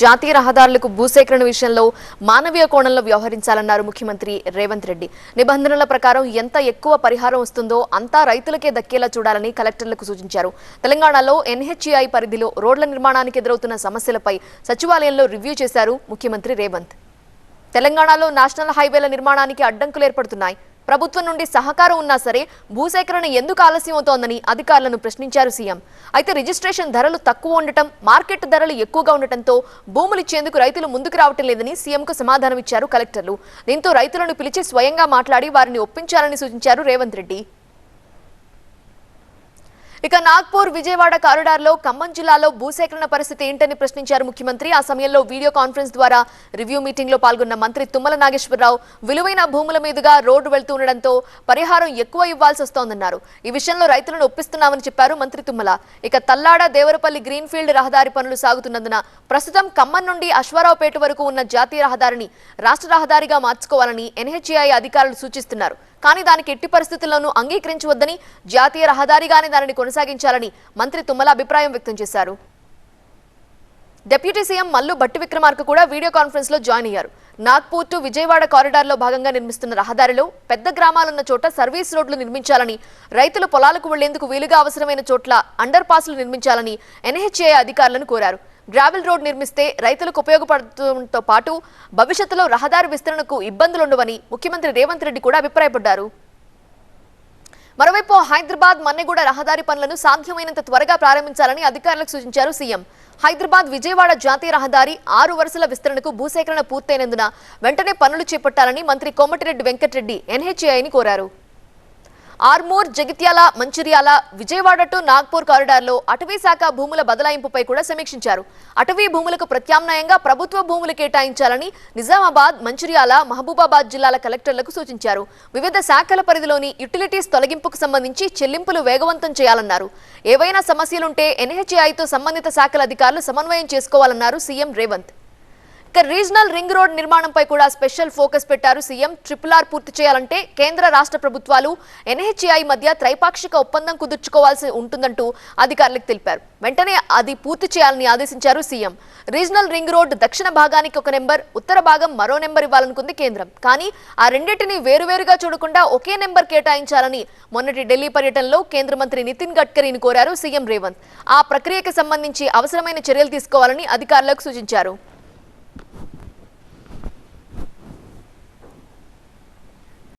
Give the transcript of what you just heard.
జాతీయ రహదారులకు భూసేకరణ విషయంలో మానవీయ కోణంలో వ్యవహరించాలన్నారు ముఖ్యమంత్రి రేవంత్ రెడ్డి. నిబంధనల ప్రకారం ఎంత ఎక్కువ పరిహారం వస్తుందో అంతా రైతులకే దక్కేలా చూడాలని కలెక్టర్లకు సూచించారు. తెలంగాణలో ఎన్హెచ్ఐ పరిధిలో రోడ్ల నిర్మాణానికి ఎదురవుతున్న సమస్యలపై సచివాలయంలో రివ్యూ చేశారు ముఖ్యమంత్రి రేవంత్. తెలంగాణలో నేషనల్ హైవేల నిర్మాణానికి అడ్డంకులు ఏర్పడుతున్నాయి. ప్రభుత్వం నుండి సహకారం ఉన్నా సరే భూసేకరణ ఎందుకు ఆలస్యం అవుతోందని అధికారులను ప్రశ్నించారు సీఎం. అయితే రిజిస్ట్రేషన్ ధరలు తక్కువ ఉండటం మార్కెట్ ధరలు ఎక్కువగా ఉండటంతో భూములు ఇచ్చేందుకు రైతులు ముందుకు రావటం లేదని సీఎంకు సమాధానం ఇచ్చారు కలెక్టర్లు. దీంతో రైతులను పిలిచి స్వయంగా మాట్లాడి వారిని ఒప్పించాలని సూచించారు రేవంత్ రెడ్డి. ఇక నాగ్పూర్ విజయవాడ కారిడార్లో ఖమ్మం జిల్లాలో భూసేకరణ పరిస్థితి ఏంటని ప్రశ్నించారు ముఖ్యమంత్రి. ఆ సమయంలో వీడియో కాన్ఫరెన్స్ ద్వారా రివ్యూ మీటింగ్లో పాల్గొన్న మంత్రి తుమ్మల నాగేశ్వరరావు విలువైన భూముల మీదుగా రోడ్డు వెళ్తుండటంతో పరిహారం ఎక్కువ ఇవ్వాల్సి వస్తోందన్నారు. ఈ విషయంలో రైతులను ఒప్పిస్తున్నామని చెప్పారు మంత్రి తుమ్మల. ఇక తల్లాడ దేవరపల్లి గ్రీన్ఫీల్డ్ రహదారి పనులు సాగుతున్నందున ప్రస్తుతం ఖమ్మం నుండి అశ్వారావుపేట వరకు ఉన్న జాతీయ రహదారిని రాష్ట్ర రహదారిగా మార్చుకోవాలని ఎన్హెచ్ఐ అధికారులు సూచిస్తున్నారు. కానీ దానికి ఎట్టి పరిస్థితుల్లోనూ అంగీకరించవద్దని జాతీయ రహదారిగానే దానిని కొనసాగించాలని మంత్రి తుమ్మల అభిప్రాయం వ్యక్తం చేశారు. డిప్యూటీ సీఎం మల్లు భట్టి విక్రమార్క కూడా వీడియో కాన్ఫరెన్స్లో జాయిన్ అయ్యారు. నాగ్పూర్ టు విజయవాడ కారిడార్లో భాగంగా నిర్మిస్తున్న రహదారిలో పెద్ద గ్రామాలున్న చోట సర్వీస్ రోడ్లు నిర్మించాలని రైతులు పొలాలకు వెళ్ళేందుకు వీలుగా అవసరమైన చోట్ల అండర్ పాస్లు నిర్మించాలని ఎన్హెచ్ఏ అధికారులను కోరారు. గ్రావెల్ రోడ్ నిర్మిస్తే రైతులకు ఉపయోగపడటంతో పాటు భవిష్యత్తులో రహదారి విస్తరణకు ఇబ్బందులుండవని ముఖ్యమంత్రి రేవంత్ రెడ్డి కూడా అభిప్రాయపడ్డారు. మరోవైపు హైదరాబాద్ మన్నెగూడ రహదారి పనులను సాధ్యమైనంత త్వరగా ప్రారంభించాలని అధికారులకు సూచించారు సీఎం. హైదరాబాద్ విజయవాడ జాతీయ రహదారి ఆరు వరుసల విస్తరణకు భూసేకరణ పూర్తయినందున వెంటనే పనులు చేపట్టాలని మంత్రి కోమటిరెడ్డి వెంకటరెడ్డి ఎన్హెచ్ఏఐని కోరారు. ఆర్మూర్ జగిత్యాల మంచిర్యాల విజయవాడ టు నాగ్పూర్ కారిడార్లో అటవీ శాఖ భూముల బదలాయింపుపై కూడా సమీక్షించారు. అటవీ భూములకు ప్రత్యామ్నాయంగా ప్రభుత్వ భూములు కేటాయించాలని నిజామాబాద్ మంచిర్యాల మహబూబాబాద్ జిల్లాల కలెక్టర్లకు సూచించారు. వివిధ శాఖల పరిధిలోని యుటిలిటీస్ తొలగింపుకు సంబంధించి చెల్లింపులు వేగవంతం చేయాలన్నారు. ఏవైనా సమస్యలుంటే ఎన్హెచ్ఐతో సంబంధిత శాఖల అధికారులు సమన్వయం చేసుకోవాలన్నారు సీఎం రేవంత్. ఇక రీజనల్ రింగ్ రోడ్ నిర్మాణంపై కూడా స్పెషల్ ఫోకస్ పెట్టారు సీఎం. ట్రిపుల్ ఆర్ పూర్తి చేయాలంటే కేంద్ర రాష్ట్ర ప్రభుత్వాలు ఎన్హెచ్ఐ మధ్య త్రైపాక్షిక ఒప్పందం కుదుర్చుకోవాల్సి ఉంటుందంటూ అధికారులకు తెలిపారు. వెంటనే అది పూర్తి చేయాలని ఆదేశించారు సీఎం. రీజనల్ రింగ్ రోడ్ దక్షిణ భాగానికి ఒక నెంబర్ ఉత్తర భాగం మరో నెంబర్ ఇవ్వాలనుకుంది కేంద్రం. కానీ ఆ రెండింటిని వేరువేరుగా చూడకుండా ఒకే నెంబర్ కేటాయించాలని మొన్నటి ఢిల్లీ పర్యటనలో కేంద్ర మంత్రి నితిన్ గడ్కరీని కోరారు సీఎం రేవంత్. ఆ ప్రక్రియకి సంబంధించి అవసరమైన చర్యలు తీసుకోవాలని అధికారులకు సూచించారు.